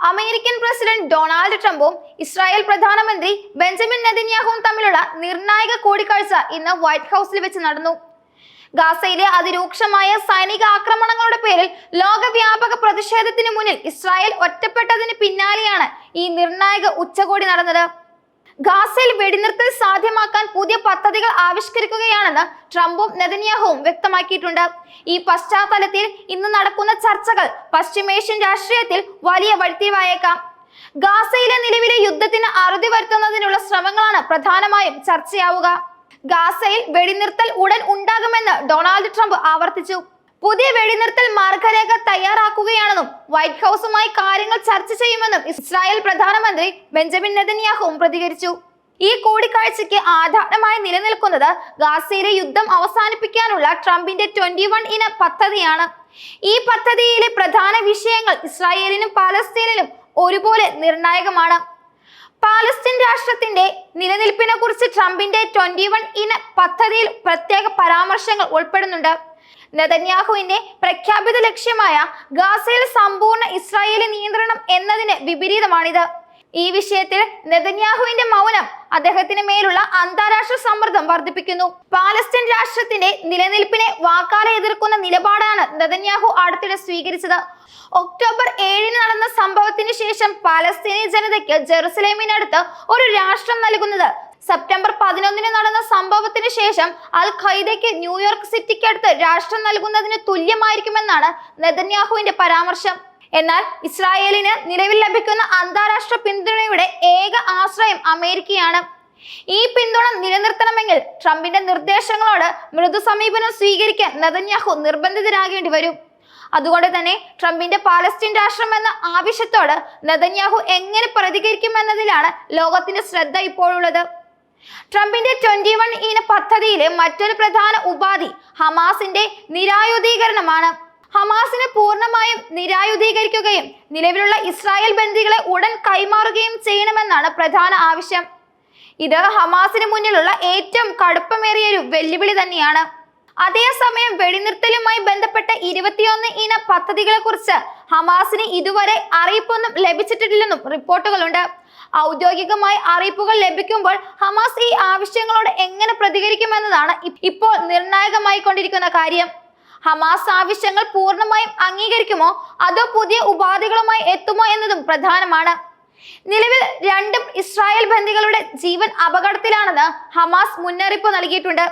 American president Donald ട്രംപും Israel പ്രധാനമന്ത്രി Benjamin നെതന്യാഹുവും തമ്മിലുള്ള നിർണായക കൂടിക്കാഴ്ച ഇന്ന് വൈറ്റ് ഹൗസിൽ വെച്ച് നടന്നു. ഗാസയിലെ അതിരൂക്ഷമായ സൈനിക ആക്രമണങ്ങളുടെ പേരിൽ ലോകവ്യാപക പ്രതിഷേധത്തിന് മുന്നിൽ ഇസ്രായേൽ ഒറ്റപ്പെട്ടതിന് പിന്നാലെയാണ് ഈ നിർണായക ഉച്ചകോടി നടന്നത്. ഗാസയിൽ വെടിനിർത്തൽ സാധ്യമാക്കാൻ പുതിയ പദ്ധതികൾ ആവിഷ്കരിക്കുകയാണെന്ന് ട്രംപും നെതന്യാഹുവും വ്യക്തമാക്കിയിട്ടുണ്ട്. ഈ പശ്ചാത്തലത്തിൽ ഇന്ന് നടക്കുന്ന ചർച്ചകൾ പശ്ചിമേഷ്യൻ രാഷ്ട്രീയത്തിൽ വലിയ വഴിത്തിരിവായേക്കാം. ഗാസയിലെ നിലവിലെ യുദ്ധത്തിന് അറുതി വരുത്തുന്നതിനുള്ള ശ്രമങ്ങളാണ് പ്രധാനമായും ചർച്ചയാവുക. ഗാസയിൽ വെടിനിർത്തൽ ഉടൻ ഉണ്ടാകുമെന്ന് ഡൊണാൾഡ് ട്രംപ് ആവർത്തിച്ചു. പുതിയ വെടിനിർത്തൽ മാർഗരേഖ തയ്യാറാക്കുകയാണെന്നും വൈറ്റ് ഹൗസുമായി കാര്യങ്ങൾ ചർച്ച ചെയ്യുമെന്നും ഇസ്രായേൽ പ്രധാനമന്ത്രി ബെഞ്ചമിൻ നെതന്യാഹുവും പ്രതികരിച്ചു. ഈ കൂടിക്കാഴ്ചയ്ക്ക് ആധാരമായി നിലനിൽക്കുന്നത് ഗാസയിലെ യുദ്ധം അവസാനിപ്പിക്കാനുള്ള ട്രംപിന്റെ ട്വന്റി വൺ ഇന പദ്ധതിയാണ്. ഈ പദ്ധതിയിലെ പ്രധാന വിഷയങ്ങൾ ഇസ്രായേലിനും പാലസ്തീനിലും ഒരുപോലെ നിർണായകമാണ്. പാലസ്തീൻ രാഷ്ട്രത്തിന്റെ നിലനിൽപ്പിനെ കുറിച്ച് ട്രംപിന്റെ ട്വന്റി വൺ ഇന പദ്ധതിയിൽ പ്രത്യേക പരാമർശങ്ങൾ ഉൾപ്പെടുന്നുണ്ട്. നെതന്യാഹുവിന്റെ പ്രഖ്യാപിത ലക്ഷ്യമായ ഗാസയിൽ സമ്പൂർണ ഇസ്രായേലി നിയന്ത്രണം എന്നതിന് വിപരീതമാണിത്. ഈ വിഷയത്തിൽ നെതന്യാഹുവിന്റെ മൗനം അദ്ദേഹത്തിന് മേലുള്ള അന്താരാഷ്ട്ര സമ്മർദ്ദം വർദ്ധിപ്പിക്കുന്നു. പാലസ്തീൻ രാഷ്ട്രത്തിന്റെ നിലനിൽപ്പിനെ വാക്കാലെ എതിർക്കുന്ന നിലപാടാണ് നെതന്യാഹു അടുത്തിടെ സ്വീകരിച്ചത്. ഒക്ടോബർ ഏഴിന് നടന്ന സംഭവത്തിന് ശേഷം പാലസ്തീനി ജനതയ്ക്ക് ജെറുസലേമിനടുത്ത് ഒരു രാഷ്ട്രം നൽകുന്നത് സെപ്റ്റംബർ പതിനൊന്നിന് നടന്ന സംഭവത്തിന് ശേഷം അൽ ഖൈദയ്ക്ക് ന്യൂയോർക്ക് സിറ്റിക്കടുത്ത് രാഷ്ട്രം നൽകുന്നതിന് തുല്യമായിരിക്കുമെന്നാണ് നെതന്യാഹുവിന്റെ പരാമർശം. എന്നാൽ ഇസ്രായേലിന് നിലവിൽ ലഭിക്കുന്ന അന്താരാഷ്ട്ര പിന്തുണയുടെ ഏക ആശ്രയം അമേരിക്കയാണ്. ഈ പിന്തുണ നിലനിർത്തണമെങ്കിൽ ട്രംപിന്റെ നിർദ്ദേശങ്ങളോട് മൃദു സമീപനം സ്വീകരിക്കാൻ നെതന്യാഹു നിർബന്ധിതരാകേണ്ടി വരും. അതുകൊണ്ട് തന്നെ ട്രംപിന്റെ പാലസ്തീൻ രാഷ്ട്രം എന്ന ആവശ്യത്തോട് നെതന്യാഹു എങ്ങനെ പ്രതികരിക്കുമെന്നതിലാണ് ലോകത്തിന്റെ ശ്രദ്ധ ഇപ്പോഴുള്ളത്. ട്രംപിന്റെ ട്വന്റി വൺ ഇന പദ്ധതിയിലെ മറ്റൊരു പ്രധാന ഉപാധി ഹമാസിന്റെ നിരായുധീകരണമാണ്. ഹമാസിനെ പൂർണമായും നിരായുധീകരിക്കുകയും നിലവിലുള്ള ഇസ്രായേൽ ബന്ദികളെ ഉടൻ കൈമാറുകയും ചെയ്യണമെന്നാണ് പ്രധാന ആവശ്യം. ഇത് ഹമാസിന് മുന്നിലുള്ള ഏറ്റവും കടുപ്പമേറിയ ഒരു വെല്ലുവിളി തന്നെയാണ്. അതേസമയം വെടിനിർത്തലുമായി ബന്ധപ്പെട്ട ഇരുപത്തിയൊന്ന് ഇന പദ്ധതികളെ കുറിച്ച് ഹമാസിന് ഇതുവരെ അറിയിപ്പൊന്നും ലഭിച്ചിട്ടില്ലെന്നും റിപ്പോർട്ടുകളുണ്ട്. ഔദ്യോഗികമായി അറിയിപ്പുകൾ ലഭിക്കുമ്പോൾ ഹമാസ് ഈ ആവശ്യങ്ങളോട് എങ്ങനെ പ്രതികരിക്കുമെന്നതാണ് ഇപ്പോൾ നിർണായകമായി കൊണ്ടിരിക്കുന്ന കാര്യം. ഹമാസ് ആവശ്യങ്ങൾ പൂർണമായും അംഗീകരിക്കുമോ? അതോ പുതിയ ഉപാധികളുമായി എത്തുമോ എന്നതും പ്രധാനമാണ്. നിലവിൽ രണ്ടും ഇസ്രായേൽ ബന്ദികളുടെ ജീവൻ അപകടത്തിലാണെന്ന് ഹമാസ് മുന്നറിയിപ്പ് നൽകിയിട്ടുണ്ട്.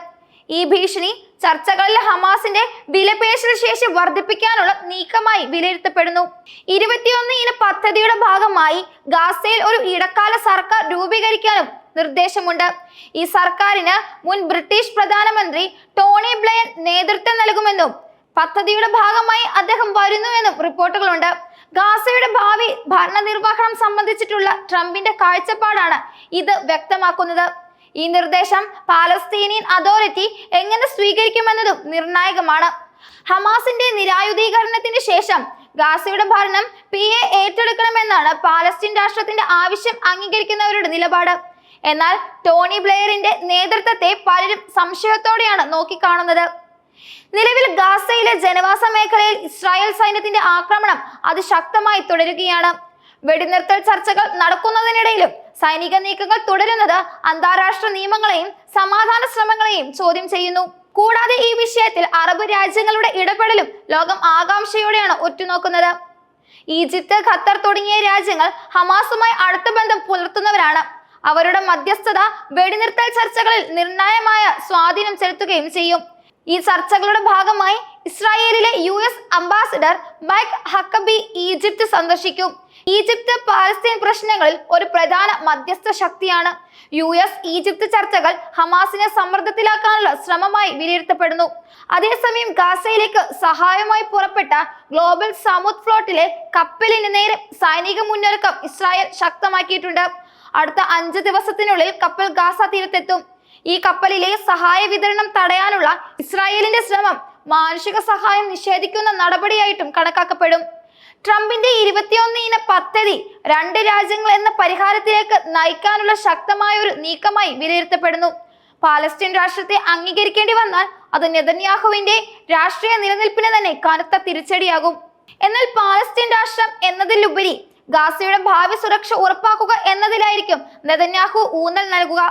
ഈ ഭീഷണി ചർച്ചകളിൽ ഹമാസിന്റെ വിലപേശൽ ശേഷി വർദ്ധിപ്പിക്കാനുള്ള നീക്കമായി വിലയിരുത്തപ്പെടുന്നു. ഇരുപത്തിയൊന്ന് ഇന പദ്ധതിയുടെ ഭാഗമായി ഗാസയിൽ ഒരു ഇടക്കാല സർക്കാർ രൂപീകരിക്കാനും നിർദ്ദേശമുണ്ട്. ഈ സർക്കാരിന് മുൻ ബ്രിട്ടീഷ് പ്രധാനമന്ത്രി ടോണി ബ്ലെയൻ നേതൃത്വം നൽകുമെന്നും പദ്ധതിയുടെ ഭാഗമായി അദ്ദേഹം വരുന്നുവെന്നും റിപ്പോർട്ടുകളുണ്ട്. ഗാസയുടെ ഭാവി ഭരണനിർവഹണം സംബന്ധിച്ചിട്ടുള്ള ട്രംപിന്റെ കാഴ്ചപ്പാടാണ് ഇത് വ്യക്തമാക്കുന്നത്. ഈ നിർദ്ദേശം പാലസ്തീനിയൻ അതോറിറ്റി എങ്ങനെ സ്വീകരിക്കുമെന്നതും നിർണായകമാണ്. ഹമാസിന്റെ നിരായുധീകരണത്തിന് ശേഷം ഗാസയുടെ ഭരണം പി എ ഏറ്റെടുക്കണമെന്നാണ് പാലസ്തീൻ രാഷ്ട്രത്തിന്റെ ആവശ്യം അംഗീകരിക്കുന്നവരുടെ നിലപാട്. എന്നാൽ ടോണി ബ്ലെയറിന്റെ നേതൃത്വത്തെ പലരും സംശയത്തോടെയാണ് നോക്കിക്കാണുന്നത്. നിലവിൽ ഗാസയിലെ ജനവാസ മേഖലയിൽ ഇസ്രായേൽ സൈന്യത്തിന്റെ ആക്രമണം അതിശക്തമായി തുടരുകയാണ്. വെടിനിർത്തൽ ചർച്ചകൾ നടക്കുന്നതിനിടയിലും സൈനിക നീക്കങ്ങൾ തുടരുന്നത് അന്താരാഷ്ട്ര നിയമങ്ങളെയും സമാധാന ശ്രമങ്ങളെയും ചോദ്യം ചെയ്യുന്നു. കൂടാതെ ഈ വിഷയത്തിൽ അറബ് രാജ്യങ്ങളുടെ ഇടപെടലും ലോകം ആകാംക്ഷയോടെയാണ് ഉറ്റുനോക്കുന്നത്. ഈജിപ്ത് ഖത്തർ തുടങ്ങിയ രാജ്യങ്ങൾ ഹമാസുമായി അടുത്ത ബന്ധം പുലർത്തുന്നവരാണ്. അവരുടെ മധ്യസ്ഥത വെടിനിർത്തൽ ചർച്ചകളിൽ നിർണായകമായ സ്വാധീനം ചെലുത്തുകയും ചെയ്യും. ഈ ചർച്ചകളുടെ ഭാഗമായി ഇസ്രായേലിലെ U S ambassador Mike Huckabee Egypt സന്ദർശിക്കും. ഈജിപ്ത് പാലസ്തീൻ പ്രശ്നങ്ങളിൽ ഒരു പ്രധാന മധ്യസ്ഥ ശക്തിയാണ്. യു എസ് ഈജിപ്ത് ചർച്ചകൾ ഹമാസിനെ സമ്മർദ്ദത്തിലാക്കാനുള്ള ശ്രമമായി വിലയിരുത്തപ്പെടുന്നു. അതേസമയം ഗാസയിലേക്ക് സഹായമായി പുറപ്പെട്ട ഗ്ലോബൽ സമുദ് ഫ്ലോട്ടിലെ കപ്പലിന് നേരെ സൈനിക മുന്നൊരുക്കം ഇസ്രായേൽ ശക്തമാക്കിയിട്ടുണ്ട്. അടുത്ത അഞ്ച് ദിവസത്തിനുള്ളിൽ കപ്പൽ ഗാസ തീരത്തെത്തും. ഈ കപ്പലിലെ സഹായ വിതരണം തടയാനുള്ള ഇസ്രായേലിന്റെ ശ്രമം മാനുഷിക സഹായം നിഷേധിക്കുന്ന നടപടിയായിട്ടും കണക്കാക്കപ്പെടും. ട്രംപിന്റെ ഇരുപത്തിയൊന്ന് ഇന പദ്ധതി രണ്ട് രാജ്യങ്ങൾ എന്ന പരിഹാരത്തിലേക്ക് നയിക്കാനുള്ള ശക്തമായ ഒരു നീക്കമായി വിലയിരുത്തപ്പെടുന്നു. പാലസ്തീൻ രാഷ്ട്രത്തെ അംഗീകരിക്കേണ്ടി വന്നാൽ അത് നെതന്യാഹുവിന്റെ രാഷ്ട്രീയ നിലനിൽപ്പിന് തന്നെ കനത്ത തിരിച്ചടിയാകും. എന്നാൽ പാലസ്തീൻ രാഷ്ട്രം എന്നതിലുപരി ഗാസയുടെ ഭാവി സുരക്ഷ ഉറപ്പാക്കുക എന്നതിലായിരിക്കും നെതന്യാഹു ഊന്നൽ നൽകുക.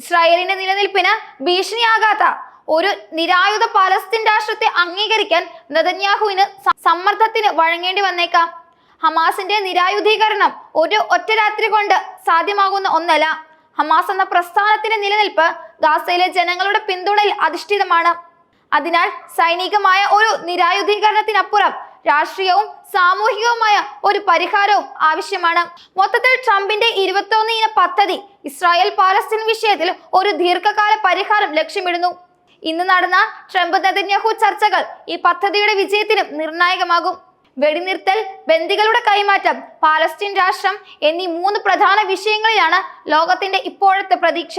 ഇസ്രായേലിന്റെ നിലനിൽപ്പിന് ഭീഷണിയാകാത്ത ഒരു നിരായുധ പലസ്തീൻ രാഷ്ട്രത്തെ അംഗീകരിക്കാൻ നെതന്യാഹുവിന് സമ്മർദ്ദത്തിന് വഴങ്ങേണ്ടി വന്നേക്കാം. ഹമാസിന്റെ നിരായുധീകരണം ഒരു ഒറ്റ രാത്രി കൊണ്ട് സാധ്യമാകുന്ന ഒന്നല്ല. ഹമാസ് എന്ന പ്രസ്ഥാനത്തിന്റെ നിലനിൽപ്പ് ഗാസയിലെ ജനങ്ങളുടെ പിന്തുണയിൽ അധിഷ്ഠിതമാണ്. അതിനാൽ സൈനികമായ ഒരു നിരായുധീകരണത്തിനപ്പുറം രാഷ്ട്രീയവും സാമൂഹികവുമായ ഒരു പരിഹാരവും ആവശ്യമാണ്. മൊത്തത്തിൽ ട്രംപിന്റെ ഇരുപത്തൊന്ന് ഇന പദ്ധതി ഇസ്രായേൽ പാലസ്തീൻ വിഷയത്തിൽ ഒരു ദീർഘകാല പരിഹാരം ലക്ഷ്യമിടുന്നു. ഇന്ന് നടന്ന ട്രംപ് നെതന്യാഹു ചർച്ചകൾ ഈ പദ്ധതിയുടെ വിജയത്തിനും നിർണായകമാകും. വെടിനിർത്തൽ ബന്ദികളുടെ കൈമാറ്റം പാലസ്തീൻ രാഷ്ട്രം എന്നീ മൂന്ന് പ്രധാന വിഷയങ്ങളിലാണ് ലോകത്തിന്റെ ഇപ്പോഴത്തെ പ്രതീക്ഷ.